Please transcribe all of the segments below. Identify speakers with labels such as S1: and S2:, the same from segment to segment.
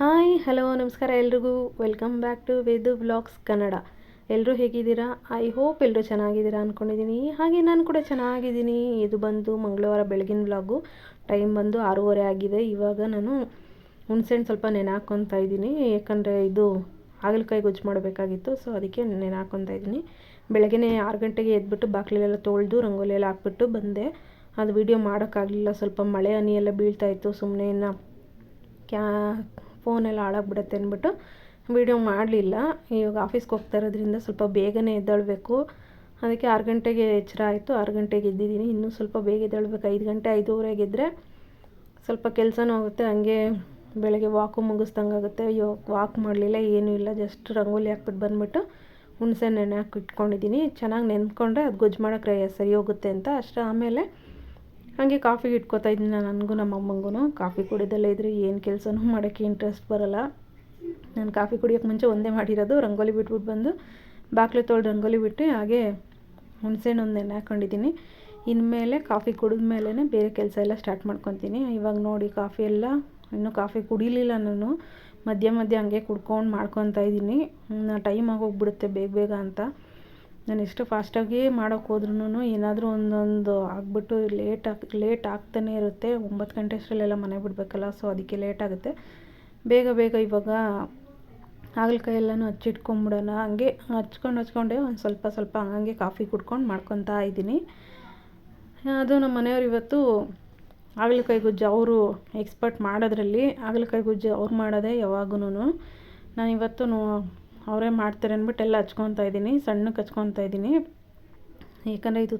S1: Hi, hello, ನಮಸ್ಕಾರ ಎಲ್ರಿಗೂ. Welcome back to Vedu vlogs Kannada. ಎಲ್ಲರೂ ಹೇಗಿದ್ದೀರಾ? ಐ ಹೋಪ್ ಎಲ್ಲರೂ ಚೆನ್ನಾಗಿದ್ದೀರಾ ಅಂದ್ಕೊಂಡಿದ್ದೀನಿ ಹಾಗೆ ನಾನು ಕೂಡ ಚೆನ್ನಾಗಿದ್ದೀನಿ. ಇದು ಬಂದು ಮಂಗಳವಾರ ಬೆಳಗಿನ ಬ್ಲಾಗು ಟೈಮ್ ಬಂದು ಆರೂವರೆ ಆಗಿದೆ. ಇವಾಗ ನಾನು ಹುಣ್ಸೆಹಣ್ಣು ಸ್ವಲ್ಪ ನೆನೆ ಇದ್ದೀನಿ. ಯಾಕಂದರೆ ಇದು ಹಾಗಲಕಾಯಿ ಗೊಜ್ಜು ಮಾಡಬೇಕಾಗಿತ್ತು, ಸೊ ಅದಕ್ಕೆ ನೆನೆ ಇದ್ದೀನಿ. ಬೆಳಗ್ಗೆ ಆರು ಗಂಟೆಗೆ ಎದ್ಬಿಟ್ಟು ಬಾಗಿಲೆಲ್ಲ ತೊಳೆದು ರಂಗೋಲಿ ಎಲ್ಲ ಹಾಕ್ಬಿಟ್ಟು ಬಂದೆ. ಅದು ವೀಡಿಯೋ ಮಾಡೋಕ್ಕಾಗಲಿಲ್ಲ. ಸ್ವಲ್ಪ ಮಳೆ ಹನಿ ಎಲ್ಲ ಬೀಳ್ತಾಯಿತ್ತು ಸುಮ್ಮನೆ ಇನ್ನು ಕ್ಯಾ ಫೋನೆಲ್ಲ ಹಾಳಾಗ್ಬಿಡುತ್ತೆ ಅಂದ್ಬಿಟ್ಟು ವೀಡಿಯೋ ಮಾಡಲಿಲ್ಲ. ಇವಾಗ ಆಫೀಸ್ಗೆ ಹೋಗ್ತಾ ಇರೋದ್ರಿಂದ ಸ್ವಲ್ಪ ಬೇಗನೆ ಎದ್ದೇಳಬೇಕು. ಅದಕ್ಕೆ ಆರು ಗಂಟೆಗೆ ಎಚ್ಚರ ಆಯಿತು. ಆರು ಗಂಟೆಗೆ ಎದ್ದಿದ್ದೀನಿ. ಇನ್ನೂ ಸ್ವಲ್ಪ ಬೇಗ ಎದ್ದೇಳ್ಬೇಕು. ಐದು ಗಂಟೆ ಐದೂವರೆಗೆ ಎದ್ದರೆ ಸ್ವಲ್ಪ ಕೆಲಸನೂ ಆಗುತ್ತೆ. ಹಂಗೆ ಬೆಳಗ್ಗೆ ವಾಕು ಮುಗಿಸ್ದಂಗೆ ಆಗುತ್ತೆ. ಅಯ್ಯೋ ವಾಕ್ ಮಾಡಲಿಲ್ಲ, ಏನೂ ಇಲ್ಲ. ಜಸ್ಟ್ ರಂಗೋಲಿ ಹಾಕ್ಬಿಟ್ಟು ಬಂದುಬಿಟ್ಟು ಹುಣಸೆ ನೆನೆ ಹಾಕಿ ಇಟ್ಕೊಂಡಿದ್ದೀನಿ ಚೆನ್ನಾಗಿ ನೆನ್ಕೊಂಡ್ರೆ ಅದು ಗೊಜ್ಜು ಮಾಡೋಕ್ಕೆ ಸರಿ ಹೋಗುತ್ತೆ ಅಂತ ಅಷ್ಟು. ಆಮೇಲೆ ಹಾಗೆ ಕಾಫಿ ಇಟ್ಕೋತಾ ಇದ್ದೀನಿ ನನಗೂ ನಮ್ಮ ಅಮ್ಮಂಗೂ ಕಾಫಿ ಕುಡಿದಲ್ಲೇ ಇದ್ದರೆ ಏನು ಕೆಲಸನೂ ಮಾಡೋಕ್ಕೆ ಇಂಟ್ರೆಸ್ಟ್ ಬರೋಲ್ಲ. ನಾನು ಕಾಫಿ ಕುಡಿಯೋಕ್ಕೆ ಮುಂಚೆ ಒಂದೇ ಮಾಡಿರೋದು, ರಂಗೋಲಿ ಬಿಟ್ಬಿಟ್ಟು ಬಂದು ಬಾಗಿಲು ತೊಳೆದು ರಂಗೋಲಿ ಬಿಟ್ಟು ಹಾಗೆ ಹುಣಸೆಹಣ್ಣು ಒಂದು ನೆನೆ ಹಾಕ್ಕೊಂಡಿದ್ದೀನಿ ಇನ್ಮೇಲೆ ಕಾಫಿ ಕುಡಿದ ಮೇಲೇ ಬೇರೆ ಕೆಲಸ ಎಲ್ಲ ಸ್ಟಾರ್ಟ್ ಮಾಡ್ಕೊತೀನಿ. ಇವಾಗ ನೋಡಿ ಕಾಫಿ ಎಲ್ಲ, ಇನ್ನೂ ಕಾಫಿ ಕುಡಿಲಿಲ್ಲ ನಾನು. ಮಧ್ಯ ಮಧ್ಯ ಹಂಗೆ ಕುಡ್ಕೊಂಡು ಮಾಡ್ಕೊತಾ ಇದ್ದೀನಿ. ಟೈಮ್ ಆಗೋಗ್ಬಿಡುತ್ತೆ ಬೇಗ ಬೇಗ ಅಂತ. ನಾನು ಎಷ್ಟು ಫಾಸ್ಟಾಗಿ ಮಾಡೋಕ್ಕೆ ಹೋದ್ರೂ ಏನಾದರೂ ಒಂದೊಂದು ಆಗಿಬಿಟ್ಟು ಲೇಟ್ ಆಗಿ ಲೇಟ್ ಆಗ್ತಾನೆ ಇರುತ್ತೆ. ಒಂಬತ್ತು ಗಂಟೆ ಅಷ್ಟರಲ್ಲೆಲ್ಲ ಮನೆ ಬಿಡಬೇಕಲ್ಲ ಸೊ ಅದಕ್ಕೆ ಲೇಟ್ ಆಗುತ್ತೆ. ಬೇಗ ಬೇಗ ಇವಾಗ ಹಾಗಲಕಾಯಿ ಎಲ್ಲನೂ ಹಚ್ಚಿಟ್ಕೊಂಬಿಡೋಣ. ಹಂಗೆ ಹಚ್ಕೊಂಡು ಹಚ್ಕೊಂಡೆ ಒಂದು ಸ್ವಲ್ಪ ಸ್ವಲ್ಪ ಹಂಗೆ ಕಾಫಿ ಕುಡ್ಕೊಂಡು ಮಾಡ್ಕೊತಾ ಇದ್ದೀನಿ. ಅದು ನಮ್ಮ ಮನೆಯವ್ರು ಇವತ್ತು ಹಾಗಲಕಾಯಿ ಗುಜ್ಜು ಅವರು ಎಕ್ಸ್ಪರ್ಟ್ ಮಾಡೋದ್ರಲ್ಲಿ. ಹಾಗಲಕಾಯಿ ಗುಜ್ಜು ಅವ್ರು ಮಾಡೋದೇ ಯಾವಾಗೂ ನಾನು ಇವತ್ತು ಅವರೇ ಮಾಡ್ತಾರೆ ಅಂದ್ಬಿಟ್ಟು ಎಲ್ಲ ಹಚ್ಕೊತಾ ಇದ್ದೀನಿ, ಸಣ್ಣಕ್ಕೆ ಹಚ್ಕೊತಾ ಇದ್ದೀನಿ. ಏಕೆಂದರೆ ಇದು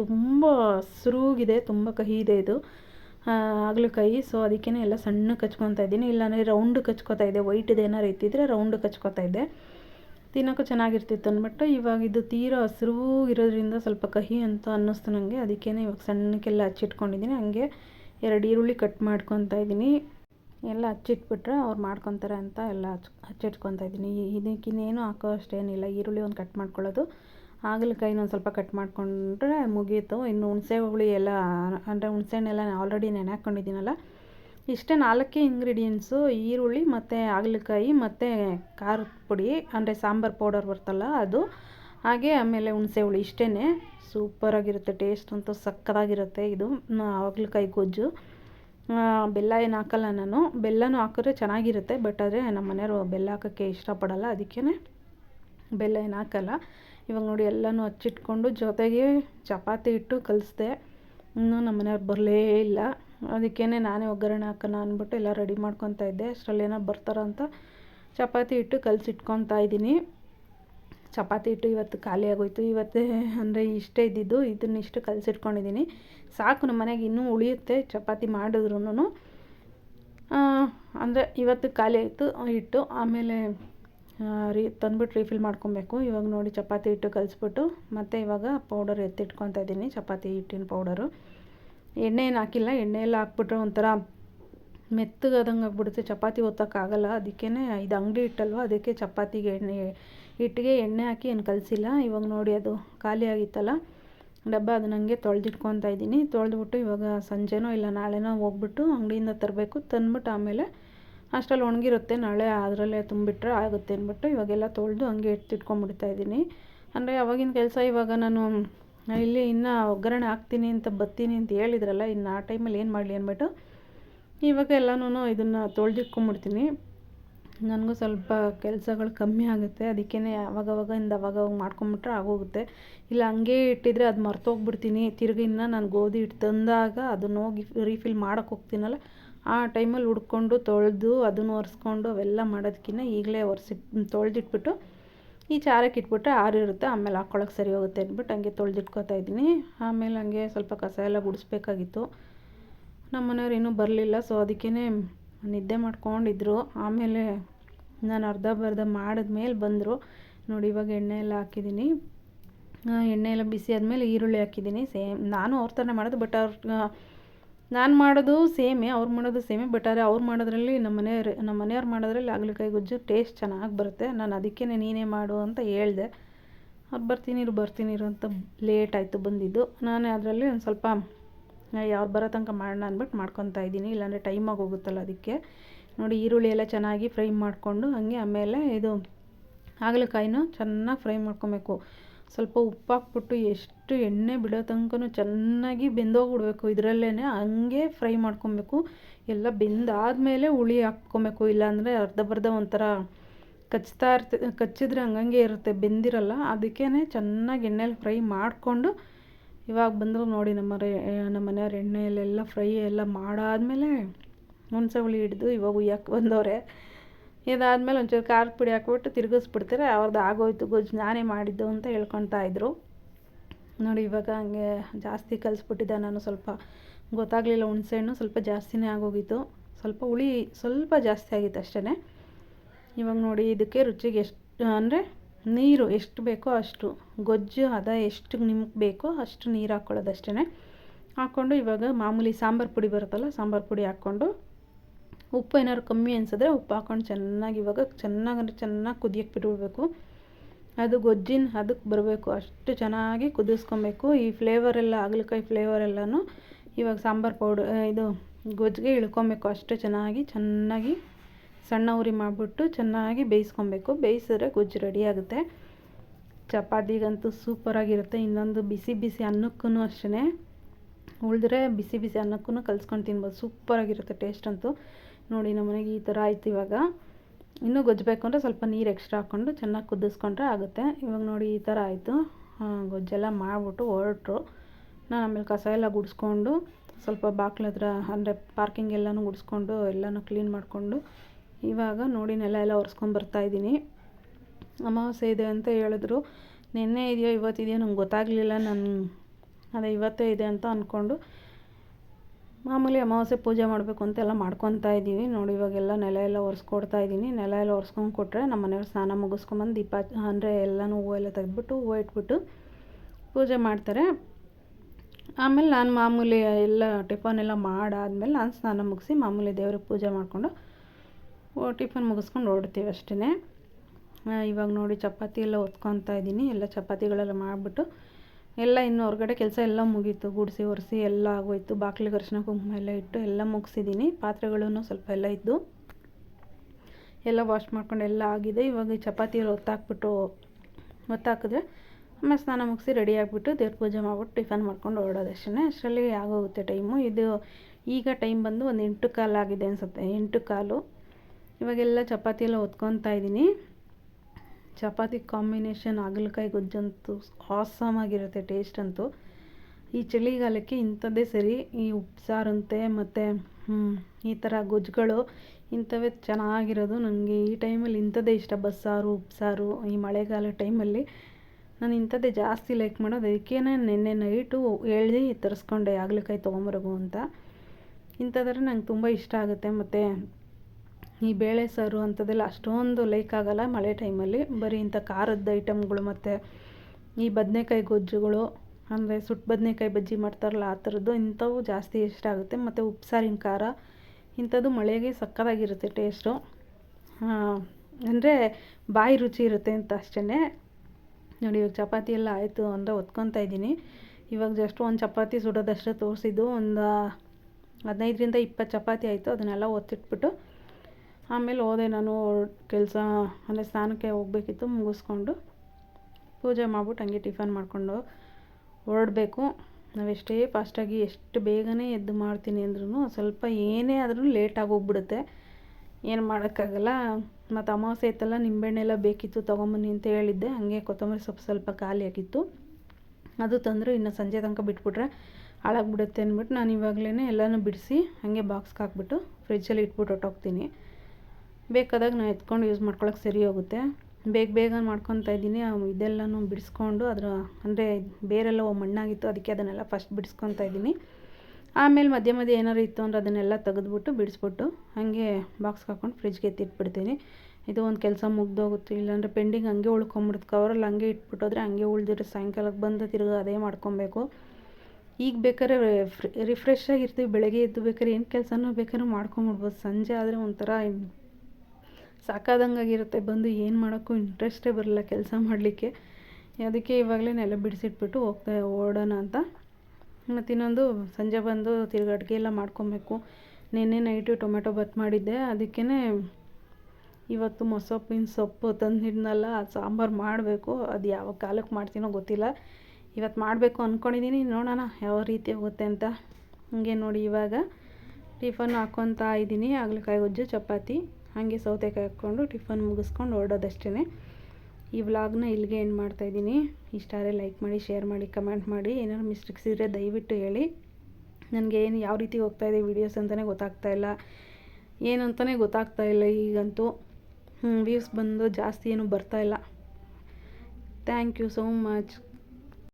S1: ತುಂಬ ಹಸ್ರೂಗಿದೆ ತುಂಬ ಕಹಿ ಇದೆ ಇದು. ಹಾಗಲಕಾಯಿ ಸೊ ಅದಕ್ಕೇ ಎಲ್ಲ ಸಣ್ಣಕ್ಕೆ ಹಚ್ಕೊತಾ ಇದ್ದೀನಿ. ಇಲ್ಲಾಂದರೆ ರೌಂಡಕ್ಕೆ ಹಚ್ಕೊತಾ ಇದೆ ವೈಟ್ದು ಏನಾರು ಇತ್ತಿದ್ರೆ ರೌಂಡ್ ಹಚ್ಕೊತಾ ಇದ್ದೆ. ತಿನ್ನೋಕ್ಕೂ ಚೆನ್ನಾಗಿರ್ತಿತ್ತು ಅಂದ್ಬಿಟ್ಟು ಇವಾಗ ಇದು ತೀರಾ ಹಸ್ರು ಇರೋದ್ರಿಂದ ಸ್ವಲ್ಪ ಕಹಿ ಅಂತ ಅನ್ನಿಸ್ತು ನನಗೆ ಅದಕ್ಕೇ ಇವಾಗ ಸಣ್ಣಕ್ಕೆಲ್ಲ ಹಚ್ಚಿಟ್ಕೊಂಡಿದ್ದೀನಿ. ಹಂಗೆ ಎರಡು ಈರುಳ್ಳಿ ಕಟ್ ಮಾಡ್ಕೊತಾ ಇದ್ದೀನಿ. ಎಲ್ಲ ಹಚ್ಚಿಟ್ಬಿಟ್ರೆ ಅವ್ರು ಮಾಡ್ಕೊತಾರೆ ಅಂತ ಎಲ್ಲ ಹಚ್, ಹಚ್ಚಿಟ್ಕೊತಾ ಇದ್ದೀನಿ. ಇದಕ್ಕಿನ್ನೇನು ಹಾಕೋ ಅಷ್ಟೇನಿಲ್ಲ. ಈರುಳ್ಳಿ ಒಂದು ಕಟ್ ಮಾಡ್ಕೊಳ್ಳೋದು. ಹಾಗಲಕಾಯಿನ ಒಂದು ಸ್ವಲ್ಪ ಕಟ್ ಮಾಡಿಕೊಂಡ್ರೆ ಮುಗೀತು. ಇನ್ನು ಹುಣಸೆ ಹುಳಿ ಎಲ್ಲ, ಅಂದರೆ ಹುಣಸೆಹಣ್ಣೆಲ್ಲ ಆಲ್ರೆಡಿ ನೆನೆ ಹಾಕ್ಕೊಂಡಿದ್ದೀನಲ್ಲ ಇಷ್ಟೇ ನಾಲ್ಕೇ ಇಂಗ್ರೀಡಿಯೆಂಟ್ಸು ಈರುಳ್ಳಿ ಮತ್ತು ಹಾಗಲಕಾಯಿ ಮತ್ತು ಖಾರದ ಪುಡಿ, ಅಂದರೆ ಸಾಂಬಾರು ಪೌಡರ್ ಬರ್ತಲ್ಲ ಅದು. ಹಾಗೆ ಆಮೇಲೆ ಹುಣಸೆ ಹುಳಿ ಇಷ್ಟೇ ಸೂಪರಾಗಿರುತ್ತೆ, ಟೇಸ್ಟ್ ಅಂತೂ ಸಕ್ಕತ್ತಾಗಿರುತ್ತೆ ಇದು. ಹಾಗಲಕಾಯಿ ಗೊಜ್ಜು. ಬೆಲ್ಲ ಏನು ಹಾಕಲ್ಲ ನಾನು. ಬೆಲ್ಲನೂ ಹಾಕಿದ್ರೆ ಚೆನ್ನಾಗಿರುತ್ತೆ ಬಟ್ ಆದರೆ ನಮ್ಮ ಮನೆಯವರು ಬೆಲ್ಲ ಹಾಕೋಕ್ಕೆ ಇಷ್ಟಪಡಲ್ಲ. ಅದಕ್ಕೇ ಬೆಲ್ಲ ಏನು ಹಾಕಲ್ಲ. ಇವಾಗ ನೋಡಿ ಎಲ್ಲನೂ ಹಚ್ಚಿಟ್ಕೊಂಡು ಜೊತೆಗೆ ಚಪಾತಿ ಇಟ್ಟು ಕಲಿಸ್ದೆ. ಇನ್ನೂ ನಮ್ಮ ಮನೆಯವ್ರು ಬರಲೇ ಇಲ್ಲ. ಅದಕ್ಕೇ ನಾನೇ ಒಗ್ಗರಣೆ ಹಾಕೋಣ ಅಂದ್ಬಿಟ್ಟು ಎಲ್ಲ ರೆಡಿ ಮಾಡ್ಕೊತಾ ಇದ್ದೆ. ಅಷ್ಟರಲ್ಲೇನೋ ಬರ್ತಾರೋ ಅಂತ ಚಪಾತಿ ಇಟ್ಟು ಕಲಸಿಟ್ಕೊತಾ ಇದ್ದೀನಿ. ಚಪಾತಿ ಹಿಟ್ಟು ಇವತ್ತು ಖಾಲಿ ಆಗೋಯ್ತು. ಇವತ್ತೇ ಅಂದರೆ ಇಷ್ಟೇ ಇದ್ದಿದ್ದು. ಇದನ್ನ ಇಷ್ಟು ಕಲಸಿಟ್ಕೊಂಡಿದ್ದೀನಿ ಸಾಕು, ನಮ್ಮ ಮನೆಗೆ ಇನ್ನೂ ಉಳಿಯುತ್ತೆ ಚಪಾತಿ ಮಾಡಿದ್ರೂ ಅಂದರೆ ಇವತ್ತು ಖಾಲಿ ಆಯಿತು ಹಿಟ್ಟು ಆಮೇಲೆ ರೀ, ತಂದ್ಬಿಟ್ಟು ರೀಫಿಲ್ ಮಾಡ್ಕೊಬೇಕು. ಇವಾಗ ನೋಡಿ ಚಪಾತಿ ಹಿಟ್ಟು ಕಲಿಸ್ಬಿಟ್ಟು, ಮತ್ತು ಇವಾಗ ಪೌಡರ್ ಎತ್ತಿಟ್ಕೊತಾ ಇದ್ದೀನಿ, ಚಪಾತಿ ಹಿಟ್ಟಿನ ಪೌಡರು ಎಣ್ಣೆ ಏನು ಹಾಕಿಲ್ಲ ಎಣ್ಣೆ ಎಲ್ಲ ಹಾಕ್ಬಿಟ್ರೆ ಒಂಥರ ಮೆತ್ತಗಾದಂಗೆ ಆಗ್ಬಿಡುತ್ತೆ. ಚಪಾತಿ ಒತ್ತೋಕ್ಕಾಗಲ್ಲ. ಅದಕ್ಕೇ ಇದು ಅಂಗಡಿ ಇಟ್ಟಲ್ವ? ಅದಕ್ಕೆ ಚಪಾತಿಗೆ ಎಣ್ಣೆ ಹಿಟ್ಟಿಗೆ ಎಣ್ಣೆ ಹಾಕಿ ಏನು ಕಲಸಿಲ್ಲ. ಇವಾಗ ನೋಡಿ ಅದು ಖಾಲಿ ಆಗಿತ್ತಲ್ಲ. ಡಬ್ಬ ಅದು ನನಗೆ ತೊಳೆದಿಟ್ಕೊತಾ ಇದ್ದೀನಿ. ತೊಳೆದ್ಬಿಟ್ಟು ಇವಾಗ ಸಂಜೆನೋ ಇಲ್ಲ ನಾಳೆನೋ ಹೋಗ್ಬಿಟ್ಟು ಅಂಗಡಿಯಿಂದ ತರಬೇಕು. ತಂದ್ಬಿಟ್ಟು ಆಮೇಲೆ ಅಷ್ಟರಲ್ಲಿ ಒಣಗಿರುತ್ತೆ. ನಾಳೆ ಅದರಲ್ಲೇ ತುಂಬಿಟ್ರೆ ಆಗುತ್ತೆ ಅಂದ್ಬಿಟ್ಟು ಇವಾಗೆಲ್ಲ ತೊಳೆದು ಹಂಗೆ ಎತ್ತಿಟ್ಕೊಂಡ್ಬಿಡ್ತಾ ಇದ್ದೀನಿ. ಅಂದರೆ ಅವಾಗಿನ ಕೆಲಸ ಇವಾಗ ನಾನು ಇಲ್ಲಿ ಇನ್ನೂ ಒಗ್ಗರಣೆ ಹಾಕ್ತೀನಿ ಅಂತ ಬತ್ತೀನಿ ಅಂತ ಹೇಳಿದ್ರಲ್ಲ, ಇನ್ನು ಆ ಟೈಮಲ್ಲಿ ಏನು ಮಾಡಲಿ ಅಂದ್ಬಿಟ್ಟು ಇವಾಗ ಎಲ್ಲನೂ ಇದನ್ನು ತೊಳೆದಿಟ್ಕೊಂಬಿಡ್ತೀನಿ ನನಗೂ ಸ್ವಲ್ಪ ಕೆಲಸಗಳು ಕಮ್ಮಿ ಆಗುತ್ತೆ. ಅದಕ್ಕೇ ಅವಾಗವಾಗ ಇಂದ ಅವಾಗವಾಗ ಮಾಡ್ಕೊಂಬಿಟ್ರೆ ಆಗೋಗುತ್ತೆ. ಇಲ್ಲ, ಹಂಗೆ ಇಟ್ಟಿದ್ರೆ ಅದು ಮರ್ತೋಗ್ಬಿಡ್ತೀನಿ. ತಿರ್ಗಿ ಇನ್ನು ನಾನು ಗೋಧಿ ಹಿಟ್ಟು ತಂದಾಗ ಅದನ್ನ ಹೋಗಿ ರೀಫಿಲ್ ಮಾಡೋಕ್ಕೆ ಹೋಗ್ತೀನಲ್ಲ, ಆ ಟೈಮಲ್ಲಿ ಹುಡ್ಕೊಂಡು ತೊಳೆದು ಅದನ್ನು ಒರೆಸ್ಕೊಂಡು ಅವೆಲ್ಲ ಮಾಡೋದಕ್ಕಿಂತ ಈಗಲೇ ಒರೆಸಿ ತೊಳೆದಿಟ್ಬಿಟ್ಟು ಈ ಚಾರಕ್ಕೆ ಇಟ್ಬಿಟ್ರೆ ಆರಿರುತ್ತೆ ಆಮೇಲೆ ಹಾಕ್ಕೊಳಕ್ಕೆ ಸರಿ ಹೋಗುತ್ತೆ ಅಂದ್ಬಿಟ್ಟು ಹಂಗೆ ತೊಳೆದಿಟ್ಕೊತಾ ಇದ್ದೀನಿ. ಆಮೇಲೆ ಹಂಗೆ ಸ್ವಲ್ಪ ಕಸ ಎಲ್ಲ ಗುಡಿಸ್ಬೇಕಾಗಿತ್ತು. ನಮ್ಮ ಮನೆಯವ್ರು ಇನ್ನೂ ಬರಲಿಲ್ಲ ಸೊ ಅದಕ್ಕೇ ನಿದ್ದೆ ಮಾಡ್ಕೊಂಡಿದ್ರು. ಆಮೇಲೆ ನಾನು ಅರ್ಧ ಬರ್ಧ ಮಾಡಿದ್ಮೇಲೆ ಬಂದರು. ನೋಡಿ, ಇವಾಗ ಎಣ್ಣೆ ಎಲ್ಲ ಹಾಕಿದ್ದೀನಿ ಎಣ್ಣೆ ಎಲ್ಲ ಬಿಸಿ ಆದಮೇಲೆ ಈರುಳ್ಳಿ ಹಾಕಿದ್ದೀನಿ ಸೇಮ್ ನಾನು ಅವ್ರ ಥರನೇ ಮಾಡೋದು ಬಟ್ ಅವ್ರ ನಾನು ಮಾಡೋದು ಸೇಮೇ, ಅವ್ರು ಮಾಡೋದು ಸೇಮೇ ಬಟ್ ಆದರೆ ಅವ್ರು ಮಾಡೋದ್ರಲ್ಲಿ ನಮ್ಮ ಮನೆಯವ್ರು ನಮ್ಮ ಮನೆಯವ್ರು ಮಾಡೋದ್ರಲ್ಲಿ ಹಾಗಲಕಾಯಿ ಗೊಜ್ಜು ಟೇಸ್ಟ್ ಚೆನ್ನಾಗಿ ಬರುತ್ತೆ. ನಾನು ಅದಕ್ಕೇ ನೀನೇ ಮಾಡು ಅಂತ ಹೇಳಿದೆ. ಅವ್ರು ಬರ್ತೀನಿ ಇರು ಬರ್ತೀನಿ ಇರು ಅಂತ ಲೇಟ್ ಆಯಿತು ಬಂದಿದ್ದು. ನಾನು ಅದರಲ್ಲಿ ಒಂದು ಸ್ವಲ್ಪ ಯಾವ್ದು ಬರೋ ತನಕ ಮಾಡೋಣ ಅಂದ್ಬಿಟ್ಟು ಮಾಡ್ಕೊತಾ ಇದ್ದೀನಿ. ಇಲ್ಲಾಂದರೆ ಟೈಮಾಗಿ ಹೋಗುತ್ತಲ್ಲ ಅದಕ್ಕೆ. ನೋಡಿ ಈರುಳ್ಳಿ ಎಲ್ಲ ಚೆನ್ನಾಗಿ ಫ್ರೈ ಮಾಡಿಕೊಂಡು ಹಾಗೆ ಆಮೇಲೆ ಇದು ಹಾಗಲಕಾಯಿನೂ ಚೆನ್ನಾಗಿ ಫ್ರೈ ಮಾಡ್ಕೊಬೇಕು. ಸ್ವಲ್ಪ ಉಪ್ಪು ಹಾಕ್ಬಿಟ್ಟು ಎಷ್ಟು ಎಣ್ಣೆ ಬಿಡೋ ತನಕ ಚೆನ್ನಾಗಿ ಬೆಂದೋಗ್ಬಿಡ್ಬೇಕು. ಇದರಲ್ಲೇ ಹಂಗೆ ಫ್ರೈ ಮಾಡ್ಕೊಬೇಕು. ಎಲ್ಲ ಬೆಂದಾದಮೇಲೆ ಹುಳಿ ಹಾಕ್ಕೊಬೇಕು. ಇಲ್ಲಾಂದರೆ ಅರ್ಧ ಬರ್ಧ ಒಂಥರ ಕಚ್ತಾ ಇರ್ತ, ಕಚ್ಚಿದ್ರೆ ಹಂಗಂಗೆ ಇರುತ್ತೆ, ಬೆಂದಿರಲ್ಲ. ಅದಕ್ಕೇ ಚೆನ್ನಾಗಿ ಎಣ್ಣೆಲಿ ಫ್ರೈ ಮಾಡಿಕೊಂಡು ಇವಾಗ ಬಂದರು ನೋಡಿ ನಮ್ಮ ರೇ ನಮ್ಮ ಮನೆಯವ್ರು ಎಣ್ಣೆಯಲ್ಲೆಲ್ಲ ಫ್ರೈ ಎಲ್ಲ ಮಾಡಾದಮೇಲೆ ಹುಣಸೆ ಹುಳಿ ಹಿಡಿದು ಇವಾಗ ಉಯ್ಯಕ್ಕೆ ಬಂದವ್ರೆ. ಇದಾದಮೇಲೆ ಒಂಚೂರು ಖಾರದ ಪುಡಿ ಹಾಕ್ಬಿಟ್ಟು ತಿರುಗಿಸ್ಬಿಡ್ತಾರೆ. ಅವ್ರದ್ದು ಆಗೋಯ್ತು, ಗೊಜ್ಜು ನಾನೇ ಮಾಡಿದ್ದು ಅಂತ ಹೇಳ್ಕೊತಾ ಇದ್ರು. ನೋಡಿ ಇವಾಗ ಹಂಗೆ ಜಾಸ್ತಿ ಕಲಿಸ್ಬಿಟ್ಟಿದ್ದೆ ನಾನು ಸ್ವಲ್ಪ. ಗೊತ್ತಾಗಲಿಲ್ಲ ಹುಣಸೆಹಣ್ಣು ಸ್ವಲ್ಪ ಜಾಸ್ತಿನೇ ಆಗೋಗಿತ್ತು. ಸ್ವಲ್ಪ ಹುಳಿ ಸ್ವಲ್ಪ ಜಾಸ್ತಿ ಆಗಿತ್ತು ಅಷ್ಟೇ ಇವಾಗ ನೋಡಿ ಇದಕ್ಕೆ ರುಚಿಗೆ ಎಷ್ಟು, ಅಂದರೆ ನೀರು ಎಷ್ಟು ಬೇಕೋ ಅಷ್ಟು, ಗೊಜ್ಜು, ಹದ ಎಷ್ಟು ನಿಮ್ಗೆ ಬೇಕೋ ಅಷ್ಟು ನೀರು ಹಾಕ್ಕೊಳ್ಳೋದು ಅಷ್ಟೇ ಹಾಕ್ಕೊಂಡು ಇವಾಗ ಮಾಮೂಲಿ ಸಾಂಬಾರು ಪುಡಿ ಬರುತ್ತಲ್ಲ, ಸಾಂಬಾರು ಪುಡಿ ಹಾಕ್ಕೊಂಡು ಉಪ್ಪು ಏನಾದ್ರು ಕಮ್ಮಿ ಅನಿಸಿದ್ರೆ ಉಪ್ಪು ಹಾಕ್ಕೊಂಡು ಚೆನ್ನಾಗಿ ಇವಾಗ ಚೆನ್ನಾಗಿ ಚೆನ್ನಾಗಿ ಕುದಿಯಕ್ಕೆ ಬಿಟ್ಬಿಡ್ಬೇಕು. ಅದು ಗೊಜ್ಜಿನ ಅದಕ್ಕೆ ಬರಬೇಕು, ಅಷ್ಟು ಚೆನ್ನಾಗಿ ಕುದಿಸ್ಕೊಬೇಕು. ಈ ಫ್ಲೇವರೆಲ್ಲ ಹಾಗಲಕಾಯಿ ಫ್ಲೇವರೆಲ್ಲನೂ ಇವಾಗ ಸಾಂಬಾರು ಪೌಡರ್ ಇದು ಗೊಜ್ಜಿಗೆ ಇಳ್ಕೊಬೇಕು ಅಷ್ಟು ಚೆನ್ನಾಗಿ ಚೆನ್ನಾಗಿ ಸಣ್ಣ ಉರಿ ಮಾಡಿಬಿಟ್ಟು ಚೆನ್ನಾಗಿ ಬೇಯಿಸ್ಕೊಬೇಕು. ಬೇಯಿಸಿದ್ರೆ ಗೊಜ್ಜು ರೆಡಿ ಆಗುತ್ತೆ. ಚಪಾತಿಗಂತೂ ಸೂಪರಾಗಿರುತ್ತೆ ಇನ್ನೊಂದು ಬಿಸಿ ಬಿಸಿ ಅನ್ನಕ್ಕೂ ಅಷ್ಟೇ ಉಳಿದ್ರೆ ಬಿಸಿ ಬಿಸಿ ಅನ್ನಕ್ಕೂ ಕಲ್ಸ್ಕೊಂಡು ತಿನ್ಬೋದು. ಸೂಪರಾಗಿರುತ್ತೆ ಟೇಸ್ಟ್ ಅಂತೂ. ನೋಡಿ ನಮ್ಮ ಮನೆಗೆ ಈ ಥರ ಆಯ್ತು ಇವಾಗ. ಇನ್ನೂ ಗೊಜ್ಜಬೇಕು ಅಂದರೆ ಸ್ವಲ್ಪ ನೀರು ಎಕ್ಸ್ಟ್ರಾ ಹಾಕ್ಕೊಂಡು ಚೆನ್ನಾಗಿ ಕುದಿಸ್ಕೊಂಡ್ರೆ ಆಗುತ್ತೆ. ಇವಾಗ ನೋಡಿ ಈ ಥರ ಆಯಿತು. ಗೊಜ್ಜೆಲ್ಲ ಮಾಡಿಬಿಟ್ಟು ಹೊರಟ್ರು. ನಾನು ಆಮೇಲೆ ಕಸ ಎಲ್ಲ ಗುಡಿಸ್ಕೊಂಡು ಸ್ವಲ್ಪ ಬಾಕ್ಲ ಹತ್ರ ಅಂದರೆ ಪಾರ್ಕಿಂಗ್ ಎಲ್ಲನೂ ಗುಡಿಸ್ಕೊಂಡು ಎಲ್ಲನೂ ಕ್ಲೀನ್ ಮಾಡಿಕೊಂಡು ಇವಾಗ ನೋಡಿ ನೆಲ ಎಲ್ಲ ಒರೆಸ್ಕೊಂಡು ಬರ್ತಾಯಿದ್ದೀನಿ ಅಮಾವಾಸ್ಯೆ ಇದೆ ಅಂತ ಹೇಳಿದ್ರು. ನಿನ್ನೆ ಇದೆಯೋ ಇವತ್ತಿದೆಯೋ ನಂಗೆ ಗೊತ್ತಾಗಲಿಲ್ಲ. ನಾನು ಅದೇ ಇವತ್ತೇ ಇದೆ ಅಂತ ಅಂದ್ಕೊಂಡು ಮಾಮೂಲಿ ಅಮಾವಾಸ್ಯೆ ಪೂಜೆ ಮಾಡಬೇಕು ಅಂತೆಲ್ಲ ಮಾಡ್ಕೊತಾ ಇದ್ದೀವಿ. ನೋಡಿ ಇವಾಗೆಲ್ಲ ನೆಲ ಎಲ್ಲ ಒರೆಸ್ಕೊಡ್ತಾ ಇದ್ದೀನಿ. ನೆಲ ಎಲ್ಲ ಒರೆಸ್ಕೊಂಡು ಕೊಟ್ಟರೆ ನಮ್ಮ ಮನೆಯವ್ರು ಸ್ನಾನ ಮುಗಿಸ್ಕೊಂಬಂದು ದೀಪ, ಅಂದರೆ ಎಲ್ಲನೂ ಹೂವು ಎಲ್ಲ ತೆಗೆದ್ಬಿಟ್ಟು ಹೂವು ಇಟ್ಬಿಟ್ಟು ಪೂಜೆ ಮಾಡ್ತಾರೆ. ಆಮೇಲೆ ನಾನು ಮಾಮೂಲಿ ಎಲ್ಲ ಟಿಫನ್ ಎಲ್ಲ ಮಾಡಾದ್ಮೇಲೆ ನಾನು ಸ್ನಾನ ಮುಗಿಸಿ ಮಾಮೂಲಿ ದೇವ್ರಿಗೆ ಪೂಜೆ ಮಾಡಿಕೊಂಡು ಟಿಫನ್ ಮುಗಿಸ್ಕೊಂಡು ಹೊರಡ್ತೀವಿ ಅಷ್ಟೇ ಇವಾಗ ನೋಡಿ ಚಪಾತಿ ಎಲ್ಲ ಒತ್ಕೊತಾ ಇದ್ದೀನಿ. ಎಲ್ಲ ಚಪಾತಿಗಳೆಲ್ಲ ಮಾಡಿಬಿಟ್ಟು ಎಲ್ಲ ಇನ್ನು ಹೊರಗಡೆ ಕೆಲಸ ಎಲ್ಲ ಮುಗೀತು. ಗುಡಿಸಿ ಒರೆಸಿ ಎಲ್ಲ ಆಗೋಯ್ತು. ಬಾಗಿಲಿಗೆ ಅರಿಶಿನ, ಕುಂಕುಮ ಎಲ್ಲ ಇಟ್ಟು ಎಲ್ಲ ಮುಗಿಸಿದ್ದೀನಿ. ಪಾತ್ರೆಗಳೂ ಸ್ವಲ್ಪ ಎಲ್ಲ ಇದ್ದು ಎಲ್ಲ ವಾಶ್ ಮಾಡ್ಕೊಂಡು ಎಲ್ಲ ಆಗಿದೆ. ಇವಾಗ ಈ ಚಪಾತಿ ಎಲ್ಲ ಒತ್ತಾಕ್ಬಿಟ್ಟು ಒತ್ತಾಕಿದ್ರೆ ಆಮೇಲೆ ಸ್ನಾನ ಮುಗಿಸಿ ರೆಡಿ ಆಗಿಬಿಟ್ಟು ದೇವ್ರ ಪೂಜೆ ಮಾಡಿಬಿಟ್ಟು ಟಿಫನ್ ಮಾಡ್ಕೊಂಡು ಹೊರಡೋದು ಅಷ್ಟೇ ಅಷ್ಟರಲ್ಲಿ ಆಗೋಗುತ್ತೆ ಟೈಮು. ಇದು ಈಗ ಟೈಮ್ ಬಂದು ಒಂದು ಎಂಟು ಕಾಲು ಆಗಿದೆ ಅನಿಸುತ್ತೆ. ಎಂಟು ಕಾಲು. ಇವಾಗೆಲ್ಲ ಚಪಾತಿ ಎಲ್ಲ ಒತ್ಕೊತಾ ಇದ್ದೀನಿ. ಚಪಾತಿ ಕಾಂಬಿನೇಷನ್ ಹಾಗಲಕಾಯಿ ಗೊಜ್ಜಂತೂ ಆಸಮ್ ಆಗಿರುತ್ತೆ ಟೇಸ್ಟ್ ಅಂತೂ. ಈ ಚಳಿಗಾಲಕ್ಕೆ ಇಂಥದ್ದೇ ಸರಿ, ಈ ಉಪ್ಸಾರಂತೆ ಮತ್ತು ಈ ಥರ ಗೊಜ್ಜುಗಳು ಇಂಥವೇ ಚೆನ್ನಾಗಿರೋದು. ನನಗೆ ಈ ಟೈಮಲ್ಲಿ ಇಂಥದ್ದೇ ಇಷ್ಟ ಬಸ್ಸಾರು ಉಪ್ಸಾರು ಈ ಮಳೆಗಾಲ ಟೈಮಲ್ಲಿ ನಾನು ಇಂಥದ್ದೇ ಜಾಸ್ತಿ ಲೈಕ್ ಮಾಡೋದು. ಅದಕ್ಕೇ ನಿನ್ನೆ ನೈಟು ಹೇಳಿ ತರಿಸ್ಕೊಂಡೆ ಹಾಗಲಕಾಯಿ ತೊಗೊಂಬರೋಗು ಅಂತ. ಇಂಥದ್ರೆ ನಂಗೆ ತುಂಬ ಇಷ್ಟ ಆಗುತ್ತೆ. ಮತ್ತು ಈ ಬೇಳೆ ಸಾರು ಅಂಥದ್ದೆಲ್ಲ ಅಷ್ಟೊಂದು ಲೈಕ್ ಆಗೋಲ್ಲ. ಮಳೆ ಟೈಮಲ್ಲಿ ಬರೀ ಇಂಥ ಖಾರದ ಐಟಮ್ಗಳು ಮತ್ತು ಈ ಬದನೇಕಾಯಿ ಗೊಜ್ಜುಗಳು, ಅಂದರೆ ಸುಟ್ಟು ಬದನೇಕಾಯಿ ಬಜ್ಜಿ ಮಾಡ್ತಾರಲ್ಲ ಆ ಥರದ್ದು ಇಂಥವು ಜಾಸ್ತಿ ಇಷ್ಟ ಆಗುತ್ತೆ. ಮತ್ತು ಉಪ್ಸಾರಿನ ಖಾರ, ಇಂಥದ್ದು ಮಳೆಗೆ ಸಕ್ಕತ್ತಾಗಿರುತ್ತೆ ಟೇಸ್ಟು ಅಂದರೆ ಬಾಯಿ ರುಚಿ ಇರುತ್ತೆ ಅಂತ ಅಷ್ಟೇ ನೋಡಿ ಇವಾಗ ಚಪಾತಿ ಎಲ್ಲ ಆಯಿತು ಅಂದರೆ ಒತ್ಕೊತಾ ಇದ್ದೀನಿ. ಇವಾಗ ಜಸ್ಟ್ ಒಂದು ಚಪಾತಿ ಸುಡೋದಷ್ಟೇ ತೋರಿಸಿದ್ದು. ಒಂದು ಹದಿನೈದರಿಂದ ಇಪ್ಪತ್ತು ಚಪಾತಿ ಆಯಿತು. ಅದನ್ನೆಲ್ಲ ಒತ್ತಿಟ್ಬಿಟ್ಟು ಆಮೇಲೆ ಹೋದೆ ನಾನು ಕೆಲಸ ಅಂದರೆ ಸ್ನಾನಕ್ಕೆ ಹೋಗಬೇಕಿತ್ತು ಮುಗಿಸ್ಕೊಂಡು. ಪೂಜೆ ಮಾಡ್ಬಿಟ್ಟು ಹಂಗೆ ಟಿಫನ್ ಮಾಡಿಕೊಂಡು ಹೊರಡಬೇಕು. ನಾವೆಷ್ಟೇ ಫಾಸ್ಟಾಗಿ ಎಷ್ಟು ಬೇಗನೆ ಎದ್ದು ಮಾಡ್ತೀನಿ ಅಂದ್ರೂ ಸ್ವಲ್ಪ ಏನೇ ಆದರೂ ಲೇಟಾಗಿ ಹೋಗ್ಬಿಡುತ್ತೆ. ಏನು ಮಾಡೋಕ್ಕಾಗಲ್ಲ. ಮತ್ತು ಅಮಾವಾಸ್ಯೆ ಇತ್ತಲ್ಲ ನಿಂಬೆಹಣ್ಣೆಲ್ಲ ಬೇಕಿತ್ತು ತೊಗೊಂಬನ್ನಿ ಅಂತ ಹೇಳಿದ್ದೆ. ಹಾಗೆ ಕೊತ್ತಂಬರಿ ಸೊಪ್ಪು ಸ್ವಲ್ಪ ಖಾಲಿ ಆಗಿತ್ತು. ಅದು ತಂದರು ಇನ್ನು ಸಂಜೆ ತನಕ ಬಿಟ್ಬಿಟ್ರೆ ಹಾಳಾಗ್ಬಿಡುತ್ತೆ ಅಂದ್ಬಿಟ್ಟು ನಾನು ಇವಾಗಲೇ ಎಲ್ಲನೂ ಬಿಡಿಸಿ ಹಾಗೆ ಬಾಕ್ಸ್ಗೆ ಹಾಕ್ಬಿಟ್ಟು ಫ್ರಿಜ್ಜಲ್ಲಿ ಇಟ್ಬಿಟ್ಟು ಹೊಟ್ಟೋಗ್ತೀನಿ ಬೇಕಾದಾಗ ನಾನು ಎತ್ಕೊಂಡು ಯೂಸ್ ಮಾಡ್ಕೊಳಕ್ಕೆ ಸರಿ ಹೋಗುತ್ತೆ. ಬೇಗ ಬೇಗ ಮಾಡ್ಕೊತಾ ಇದ್ದೀನಿ. ಇದೆಲ್ಲನೂ ಬಿಡಿಸ್ಕೊಂಡು ಅದರ, ಅಂದರೆ ಬೇರೆಲ್ಲ ಮಣ್ಣಾಗಿತ್ತು, ಅದಕ್ಕೆ ಅದನ್ನೆಲ್ಲ ಫಸ್ಟ್ ಬಿಡಿಸ್ಕೊತಾ ಇದ್ದೀನಿ. ಆಮೇಲೆ ಮಧ್ಯೆ ಮಧ್ಯೆ ಏನಾದ್ರು ಇತ್ತು ಅಂದರೆ ಅದನ್ನೆಲ್ಲ ತೆಗೆದ್ಬಿಟ್ಟು ಬಿಡಿಸ್ಬಿಟ್ಟು ಹಾಗೆ ಬಾಕ್ಸ್ಗೆ ಹಾಕ್ಕೊಂಡು ಫ್ರಿಜ್ಗೆ ಎತ್ತಿಟ್ಬಿಡ್ತೀನಿ. ಇದು ಒಂದು ಕೆಲಸ ಮುಗ್ದೋಗುತ್ತೆ. ಇಲ್ಲಾಂದರೆ ಪೆಂಡಿಂಗ್ ಹಂಗೆ ಉಳ್ಕೊಂಬಿಡ್ತು ಕವರಲ್ಲಿ ಹಂಗೆ ಇಟ್ಬಿಟ್ಟೋದ್ರೆ ಹಂಗೆ ಉಳಿದಿರೋ ಸಾಯಂಕಾಲಕ್ಕೆ ಬಂದು ತಿರುಗ ಅದೇ ಮಾಡ್ಕೊಬೇಕು. ಈಗ ಬೇಕಾದ್ರೆ ರಿಫ್ರೆಶ್ ಆಗಿರ್ತೀವಿ. ಬೆಳಗ್ಗೆ ಎದ್ದು ಬೇಕಾದ್ರೆ ಏನು ಕೆಲಸನೂ ಬೇಕಾದ್ರೂ ಮಾಡ್ಕೊಂಬಿಡ್ಬೋದು. ಸಂಜೆ ಆದರೆ ಒಂಥರ ಸಾಕಾದಂಗಾಗಿರುತ್ತೆ. ಬಂದು ಏನು ಮಾಡೋಕ್ಕೂ ಇಂಟ್ರೆಸ್ಟೇ ಬರಲ್ಲ ಕೆಲಸ ಮಾಡಲಿಕ್ಕೆ. ಅದಕ್ಕೆ ಇವಾಗಲೇ ನೆಲ ಬಿಡಿಸಿಟ್ಬಿಟ್ಟು ಹೋಗ್ತಾ ಓಡೋಣ ಅಂತ. ಮತ್ತು ಇನ್ನೊಂದು ಸಂಜೆ ಬಂದು ತಿರ್ಗಿ ಅಡುಗೆ ಎಲ್ಲ ಮಾಡ್ಕೊಬೇಕು. ನಿನ್ನೆ ನೈಟು ಟೊಮೆಟೊ ಬತ್ ಮಾಡಿದ್ದೆ. ಅದಕ್ಕೇ ಇವತ್ತು ಮೊಸೊಪ್ಪಿನ ಸೊಪ್ಪು ತಂದಿದ್ನಲ್ಲ ಸಾಂಬಾರು ಮಾಡಬೇಕು. ಅದು ಯಾವ ಕಾಲಕ್ಕೆ ಮಾಡ್ತೀನೋ ಗೊತ್ತಿಲ್ಲ. ಇವತ್ತು ಮಾಡಬೇಕು ಅಂದ್ಕೊಂಡಿದ್ದೀನಿ ನೋಡೋಣ ಯಾವ ರೀತಿ ಹೋಗುತ್ತೆ ಅಂತ. ಹಾಗೆ ನೋಡಿ ಇವಾಗ ಟಿಫನ್ ಹಾಕ್ಕೊತಾ ಇದ್ದೀನಿ ಹಾಗಲಕಾಯಿ ಗೊಜ್ಜು, ಚಪಾತಿ. ಹಾಗೆ ಸೌತೆಕಾಯಿ ಹಾಕ್ಕೊಂಡು ಟಿಫನ್ ಮುಗಿಸ್ಕೊಂಡು ಹೊರಡೋದಷ್ಟೇ ಈ ವ್ಲಾಗ್ನ ಇಲ್ಲಿಗೆ ಏನು ಮಾಡ್ತಾಯಿದ್ದೀನಿ ಇಷ್ಟಾರೆ ಲೈಕ್ ಮಾಡಿ ಶೇರ್ ಮಾಡಿ ಕಮೆಂಟ್ ಮಾಡಿ. ಏನಾದ್ರು ಮಿಸ್ಟೇಕ್ಸ್ ಇದ್ದರೆ ದಯವಿಟ್ಟು ಹೇಳಿ. ನನಗೆ ಏನು ಯಾವ ರೀತಿ ಹೋಗ್ತಾಯಿದೆ ವೀಡಿಯೋಸ್ ಅಂತಲೇ ಗೊತ್ತಾಗ್ತಾ ಇಲ್ಲ. ಏನಂತಲೇ ಗೊತ್ತಾಗ್ತಾ ಇಲ್ಲ ಈಗಂತೂ. ವ್ಯೂಸ್ ಬಂದು ಜಾಸ್ತಿ ಏನು ಬರ್ತಾಯಿಲ್ಲ ಥ್ಯಾಂಕ್ ಯು ಸೋ ಮಚ್